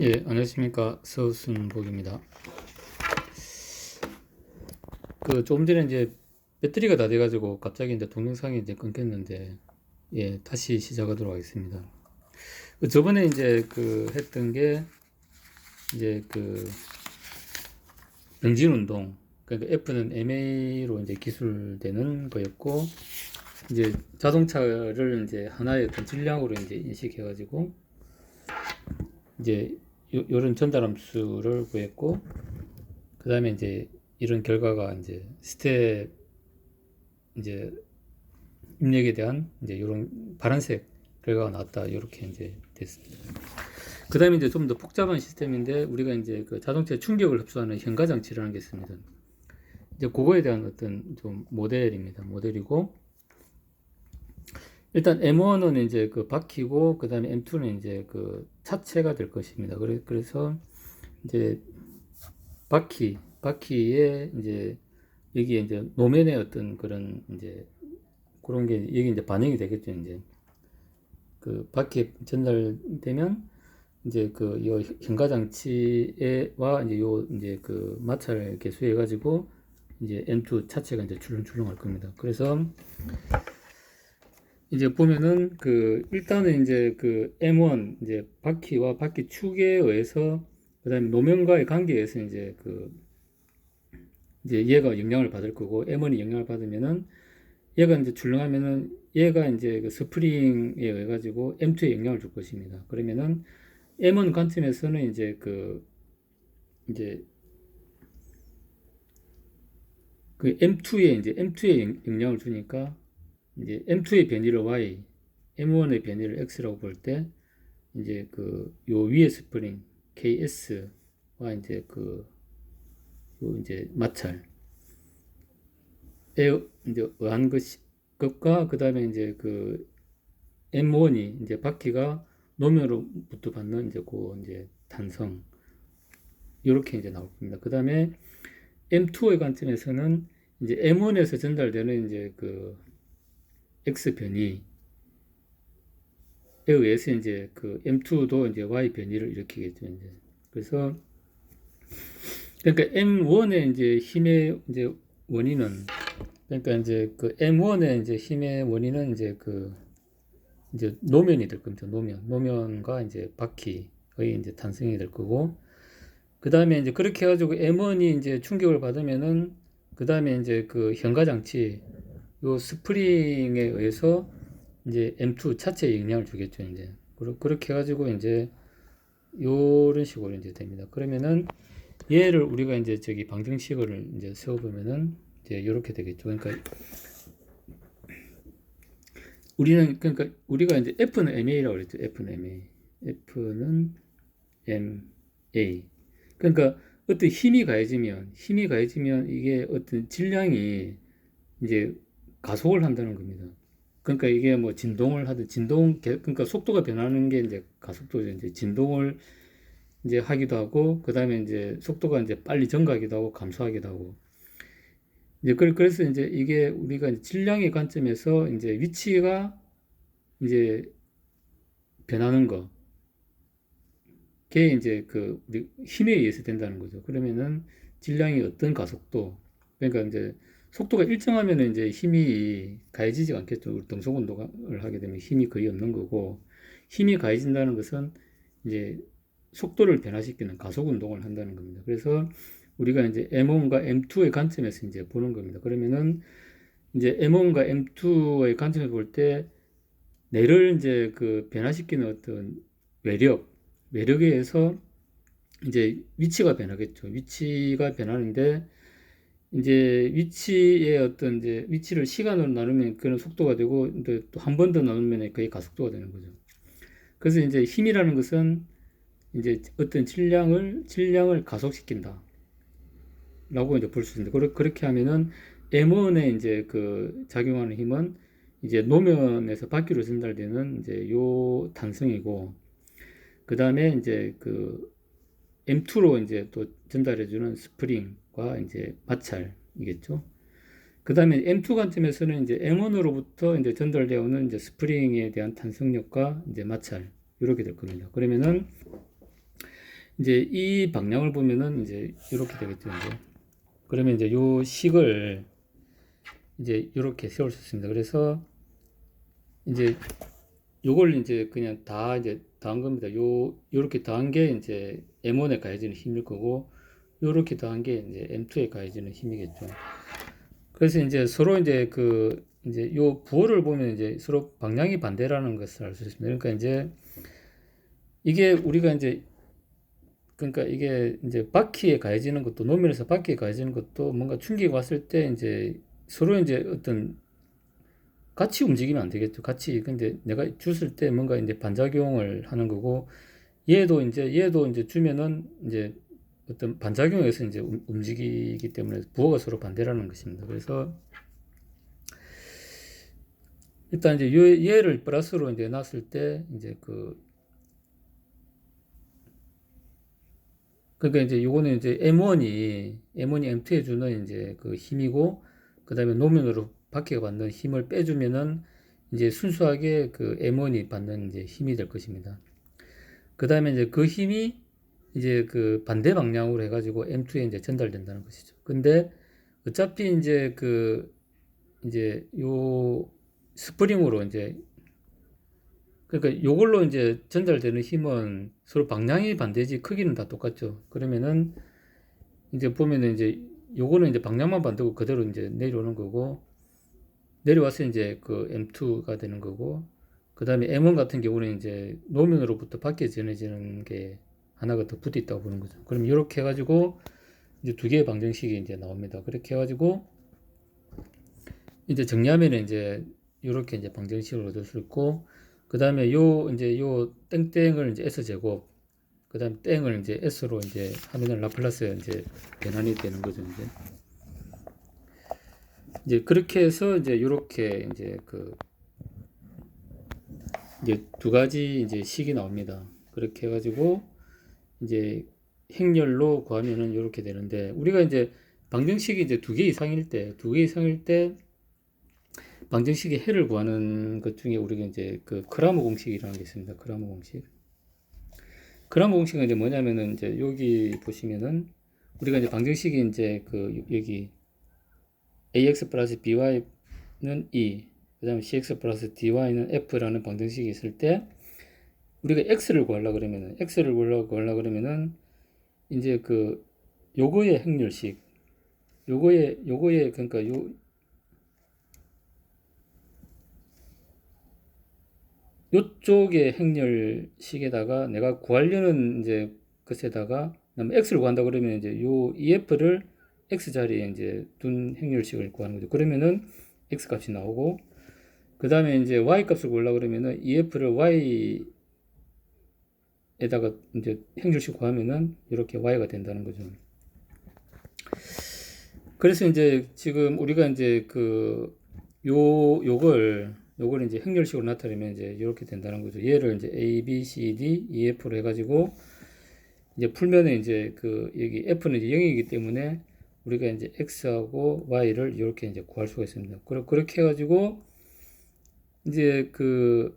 예, 안녕하십니까. 서순복입니다. 그, 조금 전에 이제 배터리가 다 돼가지고 갑자기 이제 동영상이 이제 끊겼는데, 예, 다시 시작하도록 하겠습니다. 그 저번에 이제 그 했던 게, 이제 그, 병진 운동, 그러니까 F는 MA로 이제 기술되는 거였고, 이제 자동차를 이제 하나의 어떤 질량으로 이제 인식해가지고, 이제 요, 요런 전달 함수를 구했고 그 다음에 이제 이런 결과가 이제 스텝 이제 입력에 대한 이제 요런 파란색 결과가 나왔다 이렇게 이제 됐습니다. 그 다음에 이제 좀 더 복잡한 시스템인데 우리가 이제 그 자동차의 충격을 흡수하는 현가 장치라는 게 있습니다. 이제 그거에 대한 어떤 좀 모델입니다. 모델이고 일단 M1은 이제 그 바퀴고 그 다음에 M2는 이제 그 차체가 될 것입니다. 그래, 그래서 이제 바퀴, 바퀴에 이제 여기에 이제 노면의 어떤 그런 이제 그런 게 여기 이제 반영이 되겠죠. 이제 그 바퀴에 전달되면 이제 그요 현가 장치에와 이제 요 이제 그 마찰 개수해 가지고 이제 M2 차체가 이제 출렁출렁할 겁니다. 그래서 이제 보면은 그 일단은 이제 그 M1 이제 바퀴와 바퀴 축에 의해서 그다음에 노면과의 관계에 의해서 이제 그 이제 얘가 영향을 받을 거고 M1이 영향을 받으면은 얘가 이제 출렁하면은 얘가 이제 그 스프링에 의해 가지고 M2에 영향을 줄 것입니다. 그러면은 M1 관점에서는 이제 그 이제 그 M2에 이제 M2에 영향을 주니까 이제 M2의 변이를 Y, M1의 변이를 X라고 볼 때 이제 그 요 위에 스프링 KS와 이제 그요 이제 마찰에 이제 의한 것이 것과 그 다음에 이제 그 M1이 이제 바퀴가 노면으로부터 받는 이제 그 이제 단성 이렇게 이제 나올 겁니다. 그 다음에 M2의 관점에서는 이제 M1에서 전달되는 이제 그 X 변이에 의해서 이제 그 M2도 이제 Y 변이를 일으키겠죠. 이제 그래서 그러니까 M1의 이제 힘의 이제 원인은 그러니까 이제 그 M1의 이제 힘의 원인은 이제 그 이제 노면이 될 겁니다. 노면 노면과 이제 바퀴의 이제 탄생이 될 거고 그 다음에 이제 그렇게 해가지고 M1이 이제 충격을 받으면은 그 다음에 이제 그 현가 장치 요 스프링에 의해서 이제 M2 차체에 영향을 주겠죠, 이제. 그렇게 해가지고 이제 요런 식으로 이제 됩니다. 그러면은 얘를 우리가 이제 저기 방정식을 이제 세워보면은 이제 요렇게 되겠죠. 그러니까 우리는 그러니까 우리가 이제 F는 MA라고 그랬죠. F는 MA. F는 MA. 그러니까 어떤 힘이 가해지면 힘이 가해지면 이게 어떤 질량이 이제 가속을 한다는 겁니다. 그러니까 이게 뭐 진동을 하든 진동 그러니까 속도가 변하는 게 이제 가속도죠. 이제 진동을 이제 하기도 하고 그다음에 이제 속도가 이제 빨리 증가하기도 하고 감소하기도 하고 이제 그래서 이제 이게 우리가 이제 질량의 관점에서 이제 위치가 이제 변하는 거. 그게 이제 그 우리 힘에 의해서 된다는 거죠. 그러면은 질량이 어떤 가속도 그러니까 이제 속도가 일정하면 이제 힘이 가해지지 않겠죠. 등속 운동을 하게 되면 힘이 거의 없는 거고 힘이 가해진다는 것은 이제 속도를 변화시키는 가속 운동을 한다는 겁니다. 그래서 우리가 이제 M1과 M2의 관점에서 이제 보는 겁니다. 그러면은 이제 M1과 M2의 관점에서 볼 때 뇌를 이제 그 변화시키는 어떤 외력, 외력에 의해서 이제 위치가 변하겠죠. 위치가 변하는데 이제 위치의 어떤 이제 위치를 시간으로 나누면 그런 속도가 되고 또 한 번 더 나누면 거의 가속도가 되는 거죠. 그래서 이제 힘이라는 것은 이제 어떤 질량을 질량을 가속시킨다. 라고 이제 볼 수 있는데 그렇게 하면은 M1에 이제 그 작용하는 힘은 이제 노면에서 바퀴로 전달되는 이제 요 탄성이고 그 다음에 이제 그 M2로 이제 또 전달해 주는 스프링 과 이제 마찰이겠죠. 그 다음에 M2 관점에서는 이제 M1으로부터 이제 전달되어 오는 이제 스프링에 대한 탄성력과 이제 마찰 이렇게 될 겁니다. 그러면은 이제 이 방향을 보면은 이제 이렇게 되겠죠. 이제 그러면 이제 요 식을 이제 이렇게 세울 수 있습니다. 그래서 이제 요걸 이제 그냥 다 이제 더한 겁니다. 요 요렇게 더한 게 이제 M1에 가해지는 힘일 거고 요렇게 더한 게 이제 M2에 가해지는 힘이겠죠. 그래서 이제 서로 이제 그 이제 요 부호를 보면 이제 서로 방향이 반대라는 것을 알 수 있습니다. 그러니까 이제 이게 우리가 이제 그러니까 이게 이제 바퀴에 가해지는 것도 노면에서 바퀴에 가해지는 것도 뭔가 충격이 왔을 때 이제 서로 이제 어떤 같이 움직이면 안 되겠죠. 같이 근데 내가 줬을 때 뭔가 이제 반작용을 하는 거고 얘도 이제 얘도 이제 주면은 이제 어떤 반작용에서 이제 움- 움직이기 때문에 부호가 서로 반대라는 것입니다. 그래서 일단 이제 요- 얘를 플러스로 이제 놨을 때 이제 그 그러니까 이제 요거는 이제 M1이 M1이 M2에 주는 이제 그 힘이고 그다음에 노면으로 바퀴가 받는 힘을 빼주면은 이제 순수하게 그 M1이 받는 이제 힘이 될 것입니다. 그다음에 이제 그 힘이 이제 그 반대 방향으로 해가지고 M2에 이제 전달된다는 것이죠. 근데 어차피 이제 그 이제 요 스프링으로 이제 그러니까 요걸로 이제 전달되는 힘은 서로 방향이 반대지 크기는 다 똑같죠. 그러면은 이제 보면은 이제 요거는 이제 방향만 반대고 그대로 이제 내려오는 거고 내려와서 이제 그 M2가 되는 거고 그 다음에 M1 같은 경우는 이제 노면으로부터 밖에 전해지는 게 하나가 더 붙어 있다고 보는 거죠. 그럼 이렇게 해가지고 이제 두 개의 방정식이 이제 나옵니다. 그렇게 해가지고 이제 정리하면은 이제 이렇게 이제 방정식을 얻을 수 있고 그 다음에 요 이제 요 땡땡을 이제 s 제곱 그 다음 땡을 이제 s로 이제 하면은 라플라스 이제 변환이 되는 거죠 이제 이제 그렇게 해서 이제 요렇게 이제 그 이제 두 가지 이제 식이 나옵니다. 그렇게 해가지고 이제 행렬로 구하면은 이렇게 되는데 우리가 이제 방정식이 이제 두 개 이상일 때 두 개 이상일 때 방정식의 해를 구하는 것 중에 우리가 이제 그 크라모 공식이라는 게 있습니다. 크라모 공식. 크라모 공식은 이제 뭐냐면은 이제 여기 보시면은 우리가 이제 방정식이 이제 그 여기 ax 플러스 by는 e, 그다음에 cx 플러스 dy는 f라는 방정식이 있을 때 우리가 x를 구하려 그러면은 x를 구하려 구하려 그러면은 이제 그 요거의 행렬식 요거의 요거의 그러니까 요 요쪽의 행렬식에다가 내가 구하려는 이제 것에다가 그다음에 x를 구한다 그러면 이제 요 ef를 x 자리에 이제 둔 행렬식을 구하는 거죠. 그러면은 x 값이 나오고 그 다음에 이제 y 값을 구하려 그러면은 ef를 y 에다가 이제 행렬식 구하면은 이렇게 y가 된다는 거죠. 그래서 이제 지금 우리가 이제 그 요 요걸 요걸 이제 행렬식으로 나타내면 이제 이렇게 된다는 거죠. 얘를 이제 a, b, c, d, e, f로 해 가지고 이제 풀면은 이제 그 여기 f는 이제 0이기 때문에 우리가 이제 x하고 y를 이렇게 이제 구할 수가 있습니다. 그러- 그렇게 해 가지고 이제 그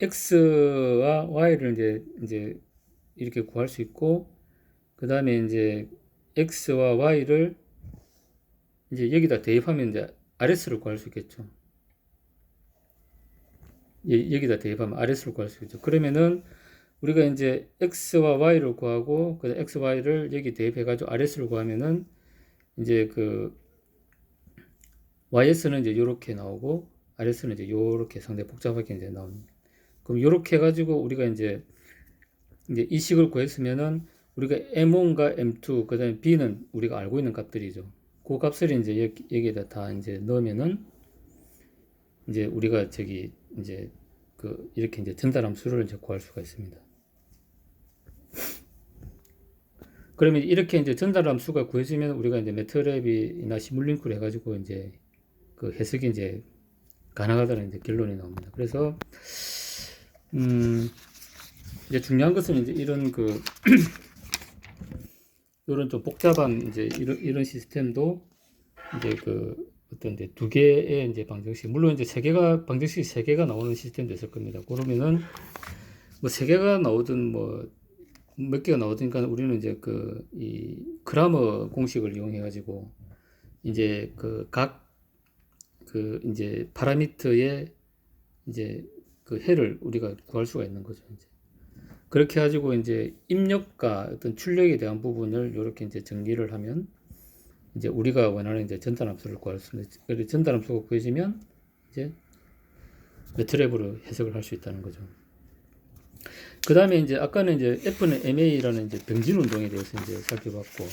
x와 y를 이제 이제 이렇게 구할 수 있고 그 다음에 이제 x와 y를 이제 여기다 대입하면 이제 RS를 구할 수 있겠죠. 예, 여기다 대입하면 RS를 구할 수 있죠. 그러면은 우리가 이제 x와 y를 구하고 그 x, y를 여기 대입해가지고 RS를 구하면은 이제 그 YS는 이제 요렇게 나오고 RS는 이제 요렇게 상당히 복잡하게 이제 나옵니다. 그럼 요렇게 해가지고 우리가 이제 이제 이 식을 구했으면은 우리가 M1과 M2 그다음에 B는 우리가 알고 있는 값들이죠. 그 값을 이제 여기, 여기에다 다 이제 넣으면은 이제 우리가 저기 이제 그 이렇게 이제 전달함 수를 이제 구할 수가 있습니다. 그러면 이렇게 이제 전달함 수가 구해지면 우리가 이제 매트랩이나 시뮬링크를 해가지고 이제 그 해석이 이제 가능하다는 이제 결론이 나옵니다. 그래서 음 이제 중요한 것은 이제 이런 그 이런 좀 복잡한 이제 이런 이런 시스템도 이제 그 어떤 이제 두 개의 이제 방정식 물론 이제 세 개가 방정식 세 개가 나오는 시스템도 있을 겁니다. 그러면은 뭐 세 개가 나오든 뭐 몇 개가 나오니까 우리는 이제 그 이 그라머 공식을 이용해 가지고 이제 그 각그 이제 파라미터의 이제 그 해를 우리가 구할 수가 있는 거죠. 이제 그렇게 가지고 이제 입력과 어떤 출력에 대한 부분을 이렇게 이제 정리를 하면 이제 우리가 원하는 이제 전단함수를 구할 수 있는 그래서 전단함수가 구해지면 이제 매트랩으로 해석을 할 수 있다는 거죠. 그 다음에 이제 아까는 이제 F는 MA라는 이제 병진 운동에 대해서 이제 살펴봤고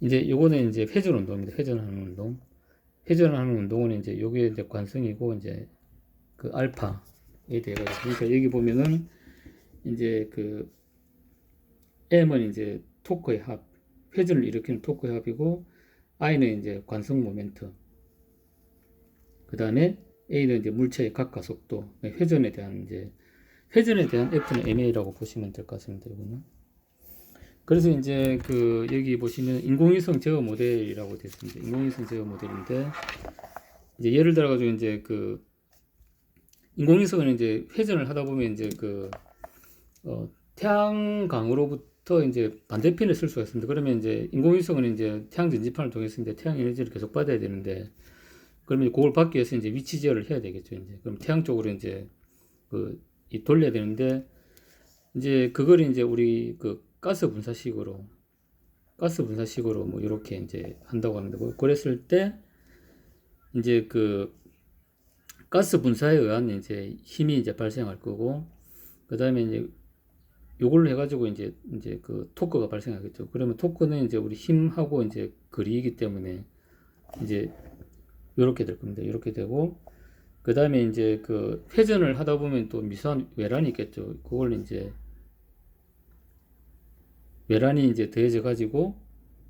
이제 요거는 이제 회전 운동입니다. 회전하는 운동. 회전하는 운동은 이제 요게 이제 관성이고 이제 그 알파에 대해 가지고 그러니까 여기 보면은 이제 그 M은 이제 토크의 합, 회전을 일으키는 토크의 합이고 I는 이제 관성 모멘트. 그 다음에 A는 이제 물체의 각과 속도, 회전에 대한 이제 회전에 대한 F는 MA라고 보시면 될 것 같습니다. 이거는. 그래서 이제 그 여기 보시면 인공위성 제어 모델이라고 되어 있습니다. 인공위성 제어 모델인데 이제 예를 들어 가지고 이제 그 인공위성은 이제 회전을 하다 보면 이제 그 어, 태양광으로부터 이제 반대편을 쓸 수가 있습니다. 그러면 이제 인공위성은 이제 태양 전지판을 통해서 이제 태양 에너지를 계속 받아야 되는데 그러면 그걸 받기 위해서 이제 위치 제어를 해야 되겠죠. 이제 그럼 태양 쪽으로 이제 그이 돌려야 되는데 이제 그걸 이제 우리 그 가스 분사식으로 가스 분사식으로 뭐 이렇게 이제 한다고 합니다. 뭐 그랬을 때 이제 그 가스 분사에 의한 이제 힘이 이제 발생할 거고 그 다음에 이제 요걸로 해가지고 이제 이제 그 토크가 발생하겠죠. 그러면 토크는 이제 우리 힘하고 이제 거리이기 때문에 이제 요렇게 될 겁니다. 이렇게 되고 그 다음에 이제 그 회전을 하다 보면 또 미세한 외란이 있겠죠. 그걸 이제 외란이 이제 더해져 가지고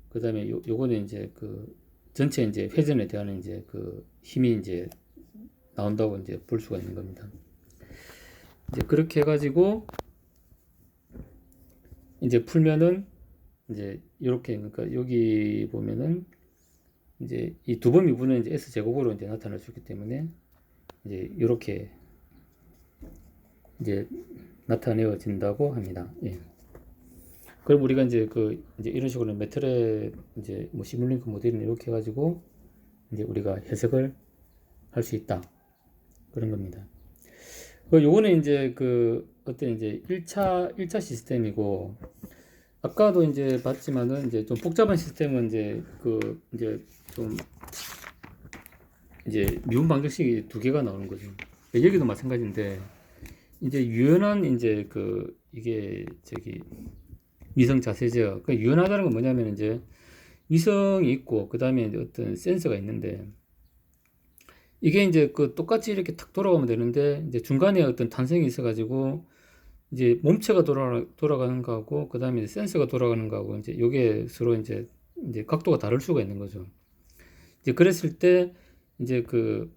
그 다음에 요, 요거는 이제 그 전체 이제 회전에 대한 이제 그 힘이 이제 나온다고 이제 볼 수가 있는 겁니다. 이제 그렇게 해가지고 이제 풀면은 이제 이렇게 그러니까 여기 보면은 이제 이 두 번 미분은 이제 s 제곱으로 이제 나타날 수 있기 때문에 이제 이렇게 이제 나타내어진다고 합니다. 예. 그럼 우리가 이제 그 이제 이런 식으로 매트랩 이제 뭐 시뮬링크 모델을 이렇게 해가지고 이제 우리가 해석을 할 수 있다 그런 겁니다. 그 요거는 이제 그 어떤 이제 1차 1차 시스템이고 아까도 이제 봤지만은 이제 좀 복잡한 시스템은 이제 그 이제 좀 이제 미분 방정식이 두 개가 나오는 거죠. 여기도 마찬가지인데 이제 유연한 이제 그 이게 저기 위성 자세 제어. 그 유연하다는 건 뭐냐면 이제 위성이 있고 그 다음에 어떤 센서가 있는데 이게 이제 그 똑같이 이렇게 탁 돌아가면 되는데 이제 중간에 어떤 탄생이 있어가지고 이제 몸체가 돌아 돌아가는 거하고 그 다음에 센서가 돌아가는 거하고 이제 요게 서로 이제 이제 각도가 다를 수가 있는 거죠. 이제 그랬을 때 이제 그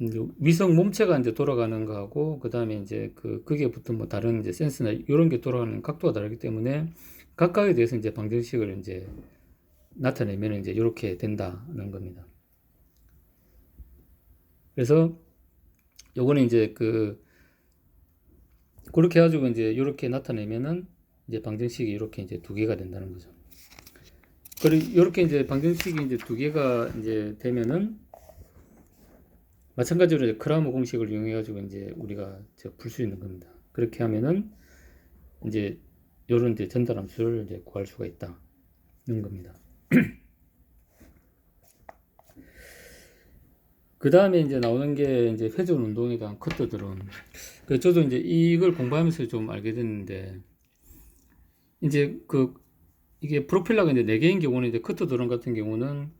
이제 위성 몸체가 이제 돌아가는 거하고 그 다음에 이제 그 거기에 붙은 뭐 다른 이제 센스나 이런 게 돌아가는 각도가 다르기 때문에 각각에 대해서 이제 방정식을 이제 나타내면 이제 이렇게 된다는 겁니다. 그래서 요거는 이제 그 그렇게 해가지고 이제 이렇게 나타내면은 이제 방정식이 이렇게 이제 두 개가 된다는 거죠. 그리고 이렇게 이제 방정식이 이제 두 개가 이제 되면은 마찬가지로 이제 크라머 공식을 이용해 가지고 이제 우리가 풀 수 있는 겁니다. 그렇게 하면은 이제 요런 이제 전달 함수를 이제 구할 수가 있다는 겁니다. 그 다음에 이제 나오는 게 이제 회전 운동에 대한 커터들은 그 저도 이제 이걸 공부하면서 좀 알게 됐는데 이제 그 이게 프로펠러가 이제 네 개인 경우는 이제 커터 드론 같은 경우는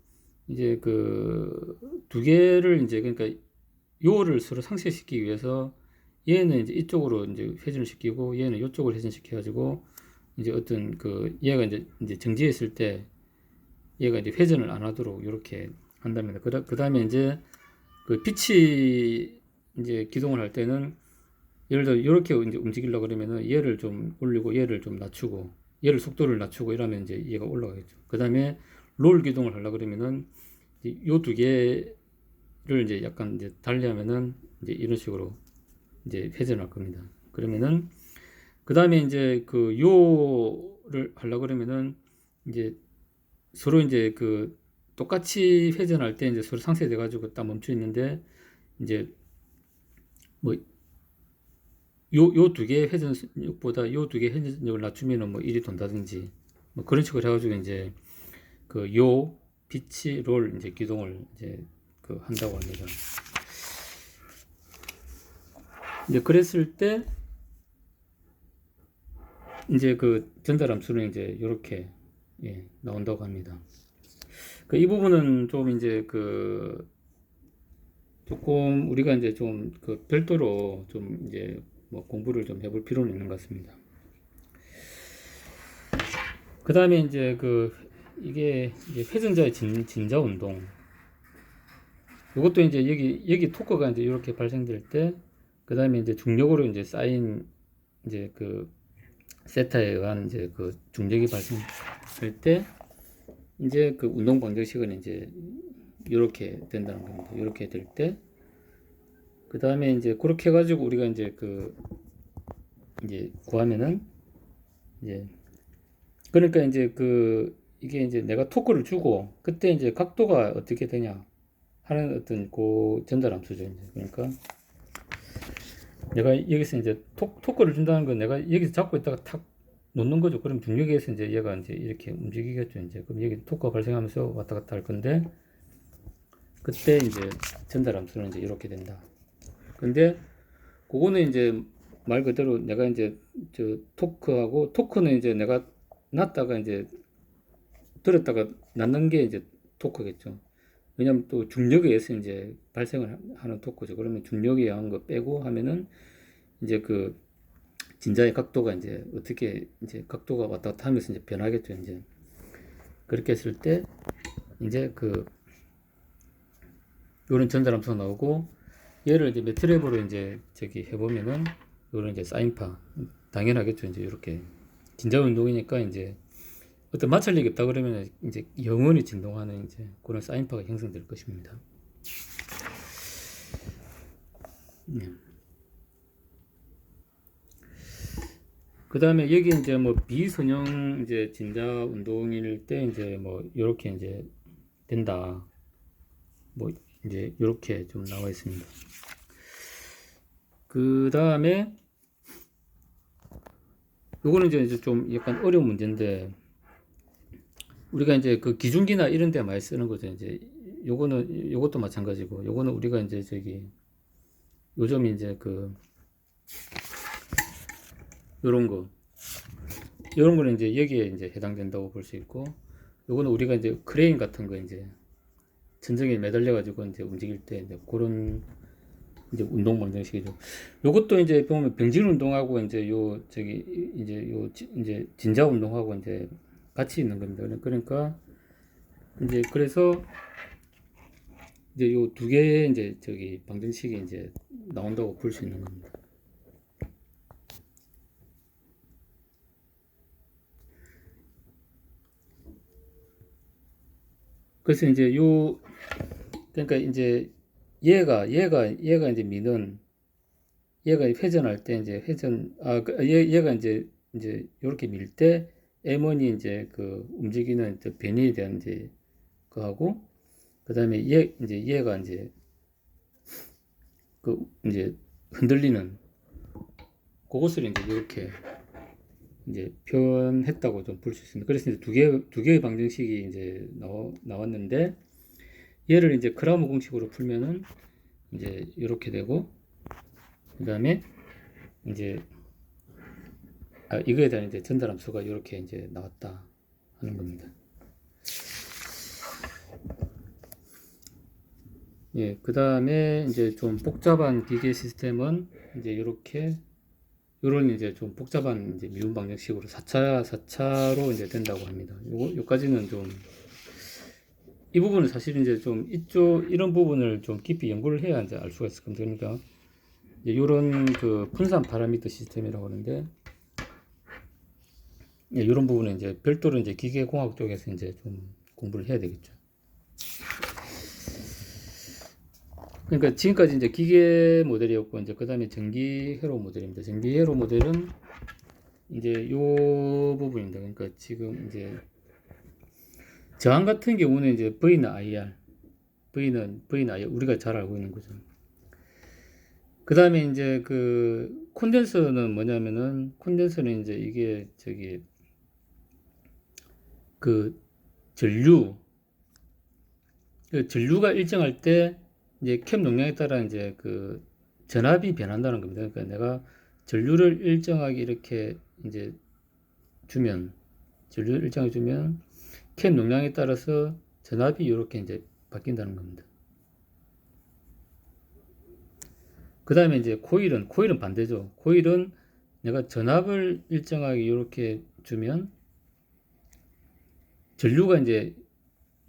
이제 그 두 개를 이제 그러니까 요를 서로 상쇄시키기 위해서 얘는 이제 이쪽으로 이제 회전을 시키고 얘는 이쪽으로 회전시켜 가지고 이제 어떤 그 얘가 이제 이제 정지했을 때 얘가 이제 회전을 안 하도록 이렇게 한답니다. 그 다음에 이제 그 빛이 이제 기동을 할 때는 예를 들어 이렇게 이제 움직이려고 그러면은 얘를 좀 올리고 얘를 좀 낮추고 얘를 속도를 낮추고 이러면 이제 얘가 올라가겠죠. 그 다음에 롤 기동을 하려고 그러면은 요 두 개를 이제 약간 이제 달리하면은 이제 이런 식으로 이제 회전할 겁니다. 그러면은 그 다음에 이제 그 요를 하려 그러면은 이제 서로 이제 그 똑같이 회전할 때 이제 서로 상쇄돼 가지고 딱 멈춰 있는데 이제 뭐 요 요 두 개의 회전력보다 요 두 개의 회전력을 낮추면은 뭐 일이 돈다든지 뭐 그런 식으로 해 가지고 이제 그 요 빛이 롤 이제 기동을 이제 그 한다고 합니다. 이제 그랬을 때 이제 그 전달 함수는 이제 이렇게 예, 나온다고 합니다. 그 이 부분은 좀 이제 그 조금 우리가 이제 좀 그 별도로 좀 이제 뭐 공부를 좀 해볼 필요는 있는 것 같습니다. 그 다음에 이제 그 이게 이제 회전자의 진, 진자 운동. 이것도 이제 여기 여기 토크가 이제 이렇게 발생될 때, 그 다음에 이제 중력으로 이제 쌓인 이제 그 세타에 의한 이제 그 중력이 발생할 때, 이제 그 운동 방정식은 이제 이렇게 된다는 겁니다. 이렇게 될 때, 그 다음에 이제 그렇게 해가지고 우리가 이제 그 이제 구하면은 이제 그러니까 이제 그 이게 이제 내가 토크를 주고 그때 이제 각도가 어떻게 되냐 하는 어떤 그 전달 함수죠. 이제 그러니까 내가 여기서 이제 토, 토크를 준다는 건 내가 여기서 잡고 있다가 탁 놓는 거죠. 그럼 중력에서 이제 얘가 이제 이렇게 움직이겠죠. 이제 그럼 여기 토크가 발생하면서 왔다 갔다 할 건데 그때 이제 전달 함수는 이제 이렇게 된다. 근데 그거는 이제 말 그대로 내가 이제 저 토크하고 토크는 이제 내가 놨다가 이제 들었다가 낳는 게 이제 토크겠죠. 왜냐면 또 중력에 의해서 이제 발생을 하는 토크죠. 그러면 중력에 의한 거 빼고 하면은 이제 그 진자의 각도가 이제 어떻게 이제 각도가 왔다 갔다 하면서 이제 변하겠죠. 이제 그렇게 했을 때 이제 그 요런 전자함수가 나오고 얘를 이제 매트랩으로 이제 저기 해보면은 요런 이제 사인파 당연하겠죠. 이제 이렇게 진자 운동이니까 이제 어떤 마찰력이 없다 그러면 이제 영원히 진동하는 이제 그런 사인파가 형성될 것입니다. 네. 그 다음에 여기 이제 뭐 비선형 이제 진자 운동일 때 이제 뭐 이렇게 이제 된다. 뭐 이제 이렇게 좀 나와 있습니다. 그 다음에 요거는 이제 좀 약간 어려운 문제인데 우리가 이제 그 기중기나 이런 데 많이 쓰는 거죠. 이제 요거는 요것도 마찬가지고 요거는 우리가 이제 저기 요즘 이제 그 요런 거 요런 거는 이제 여기에 이제 해당된다고 볼 수 있고 요거는 우리가 이제 크레인 같은 거 이제 전정에 매달려 가지고 이제 움직일 때 이제 그런 이제 운동 방정식이죠. 요것도 이제 보면 병진 운동하고 이제 요 저기 이제 요 지- 이제 진자 운동하고 이제 같이 있는 겁니다. 그러니까 이제 그래서 이제 요 두 개의 이제 저기 방정식이 이제 나온다고 볼 수 있는 겁니다. 그래서 이제 요 그러니까 이제 얘가 얘가 얘가 이제 미는 얘가 회전할 때 이제 회전 아 그, 얘, 얘가 이제 이제 이렇게 밀 때 M1이 이제 그 움직이는 이제 변이에 대한 이제 그 하고 그다음에 얘 이제 얘가 이제 그 이제 흔들리는 그것을 이제 이렇게 이제 표현했다고 좀 볼 수 있습니다. 그래서 이제 두 개, 두 개의 방정식이 이제 나와, 나왔는데, 얘를 이제 크라모 공식으로 풀면은 이제 이렇게 되고, 그 다음에 이제, 아, 이거에 대한 이제 전달함수가 이렇게 이제 나왔다 하는 겁니다. 예, 그 다음에 이제 좀 복잡한 기계 시스템은 이제 이렇게 요런 이제 좀 복잡한 이제 미분 방정식으로 4차, 4차로 이제 된다고 합니다. 요거, 요까지는 좀, 이 부분은 사실 이제 좀 이쪽, 이런 부분을 좀 깊이 연구를 해야 이제 알 수가 있을 겁니다. 그러니까, 이제 요런 그 분산 파라미터 시스템이라고 하는데, 예, 요런 부분은 이제 별도로 이제 기계공학 쪽에서 이제 좀 공부를 해야 되겠죠. 그러니까 지금까지 이제 기계 모델이었고 이제 그다음에 전기 회로 모델입니다. 전기 회로 모델은 이제 요 부분입니다. 그러니까 지금 이제 저항 같은 경우는 이제 V는 IR, V는 V는 IR 우리가 잘 알고 있는 거죠. 그 다음에 이제 그 콘덴서는 뭐냐면은 콘덴서는 이제 이게 저기 그 전류 그 전류가 일정할 때 이제 캡 용량에 따라 이제 그 전압이 변한다는 겁니다. 그러니까 내가 전류를 일정하게 이렇게 이제 주면 전류를 일정하게 주면 캡 용량에 따라서 전압이 이렇게 이제 바뀐다는 겁니다. 그 다음에 이제 코일은 코일은 반대죠. 코일은 내가 전압을 일정하게 이렇게 주면 전류가 이제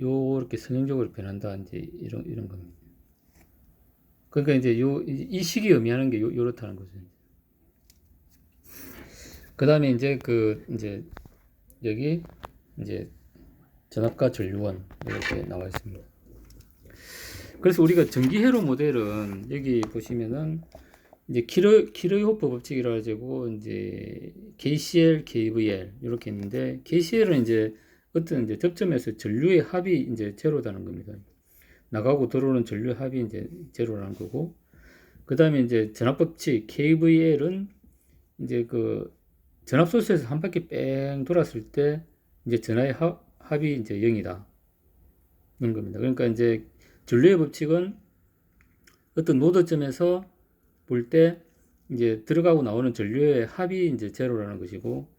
요렇게 선형적으로 변한다 이제 이런 이런 겁니다. 그러니까 이제 요 이 식이 의미하는 게 요, 요렇다는 거죠. 그 다음에 이제 그 이제 여기 이제 전압과 전류원 이렇게 나와 있습니다. 그래서 우리가 전기회로 모델은 여기 보시면은 이제 키르 키르호프 법칙이라 가지고 이제 KCl, KVL 이렇게 있는데 KCl은 이제 어떤 이제 접점에서 전류의 합이 이제 제로다는 겁니다. 나가고 들어오는 전류 합이 이제 제로라는 거고 그 다음에 이제 전압 법칙 KVL은 이제 그 전압 소스에서 한 바퀴 뺑 돌았을 때 이제 전하의 합, 합이 이제 0이다. 는 겁니다. 그러니까 이제 전류의 법칙은 어떤 노드점에서 볼 때 이제 들어가고 나오는 전류의 합이 이제 제로라는 것이고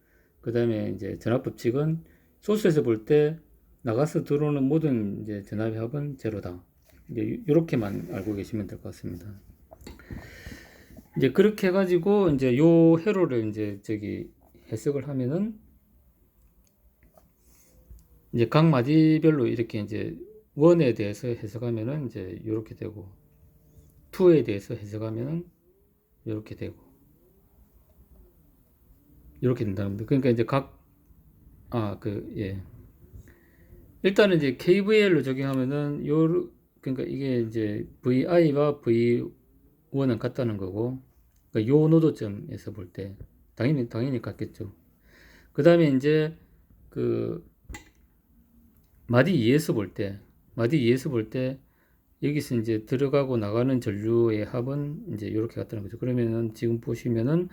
그 다음에 이제 전압 법칙은 소스에서 볼때 나가서 들어오는 모든 이제 전압의 합은 제로다. 이제 이렇게만 알고 계시면 될 것 같습니다. 이제 그렇게 해가지고 이제 요 회로를 이제 저기 해석을 하면은 이제 각 마디별로 이렇게 이제 원에 대해서 해석하면은 이제 이렇게 되고 투에 대해서 해석하면은 이렇게 되고 이렇게 된다는 겁니다. 그러니까 이제 각 아, 그, 예. 일단은 이제 KVL로 적용하면은 요, 그러니까 이게 이제 VI와 V1은 같다는 거고, 그러니까 요 노도점에서 볼 때, 당연히, 당연히 같겠죠. 그 다음에 이제 그, 마디 2에서 볼 때, 마디 2에서 볼 때, 여기서 이제 들어가고 나가는 전류의 합은 이제 이렇게 같다는 거죠. 그러면은 지금 보시면은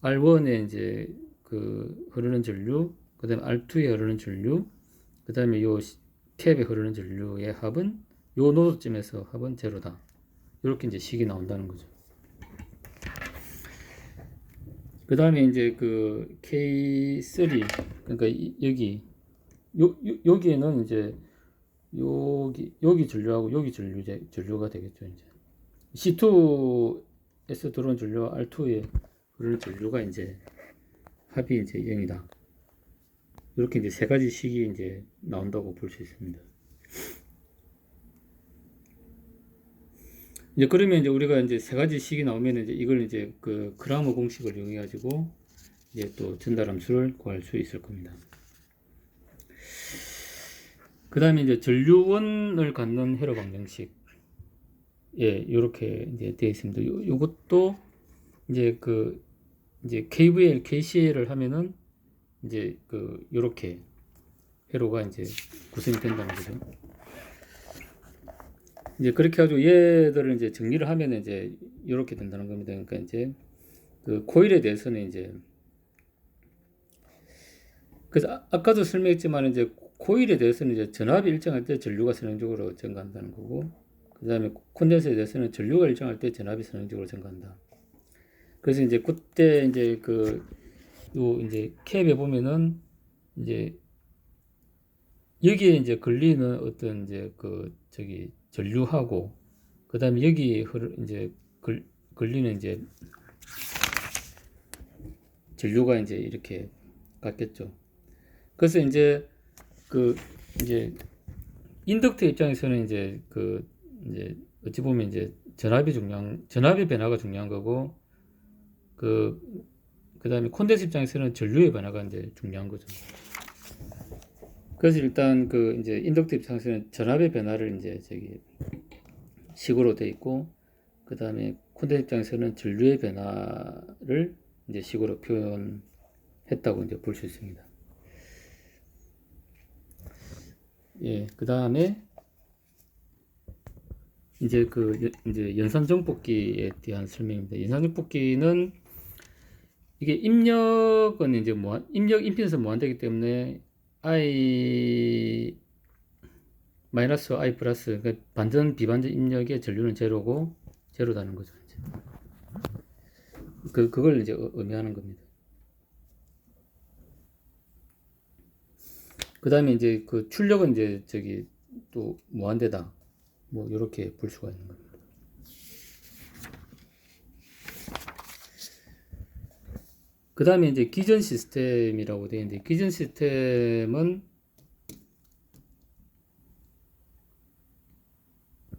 R1에 이제 그 흐르는 전류, 그 다음에 R2에 흐르는 전류, 그 다음에 요 캡에 흐르는 전류의 합은 요 노드점에서 합은 제로다. 이렇게 이제 식이 나온다는 거죠. 그 다음에 이제 그 K3, 그러니까 이, 여기, 요, 요, 여기에는 이제 여기, 여기 전류하고 여기 전류, 전류가 되겠죠, 이제. C2에서 들어온 전류와 R2에 흐르는 전류가 이제 합이 이제 0이다. 이렇게 이제 세 가지 식이 이제 나온다고 볼 수 있습니다. 이제 그러면 이제 우리가 이제 세 가지 식이 나오면 이제 이걸 이제 그 그라머 공식을 이용해 가지고 이제 또 전달함수를 구할 수 있을 겁니다. 그 다음에 이제 전류원을 갖는 회로 방정식. 예, 요렇게 이제 되어 있습니다. 요, 요것도 이제 그 이제 KVL, KCL을 하면은 이제 그 요렇게 회로가 이제 구성이 된다는 거죠. 이제 그렇게 해가지고 얘들을 이제 정리를 하면 이제 이렇게 된다는 겁니다. 그러니까 이제 그 코일에 대해서는 이제 그래서 아, 아까도 설명했지만 이제 코일에 대해서는 이제 전압이 일정할 때 전류가 선행적으로 증가한다는 거고 그 다음에 콘덴서에 대해서는 전류가 일정할 때 전압이 선행적으로 증가한다. 그래서 이제 그때 이제 그 요 이제 캡에 보면은 이제 여기에 이제 걸리는 어떤 이제 그 저기 전류하고 그 다음에 여기 흐르 이제 걸, 걸리는 이제 전류가 이제 이렇게 같겠죠. 그래서 이제 그 이제 인덕트 입장에서는 이제 그 이제 어찌 보면 이제 전압이 중요한 전압의 변화가 중요한 거고 그 그 다음에 콘덴스 입장에서는 전류의 변화가 이제 중요한 거죠. 그래서 일단 그 이제 인덕트 입장에서는 전압의 변화를 이제 저기 식으로 돼 있고 그 다음에 콘덴스 입장에서는 전류의 변화를 이제 식으로 표현해서 했다고 이제 볼 수 있습니다. 예, 그 다음에 이제 그 여- 이제 연산 정복기에 대한 설명입니다. 연산 정복기는 이게 입력은 이제 뭐 입력 인피니트 무한되기 때문에 i 마이너스 i 플러스 그러니까 반전 비반전 입력의 전류는 제로고 제로다는 거죠. 이제. 그 그걸 이제 의- 의미하는 겁니다. 그 다음에 이제 그 출력은 이제 저기 또 무한대다. 뭐 이렇게 볼 수가 있는 겁니다. 그 다음에 이제 기전 시스템이라고 되어 있는데 기전 시스템은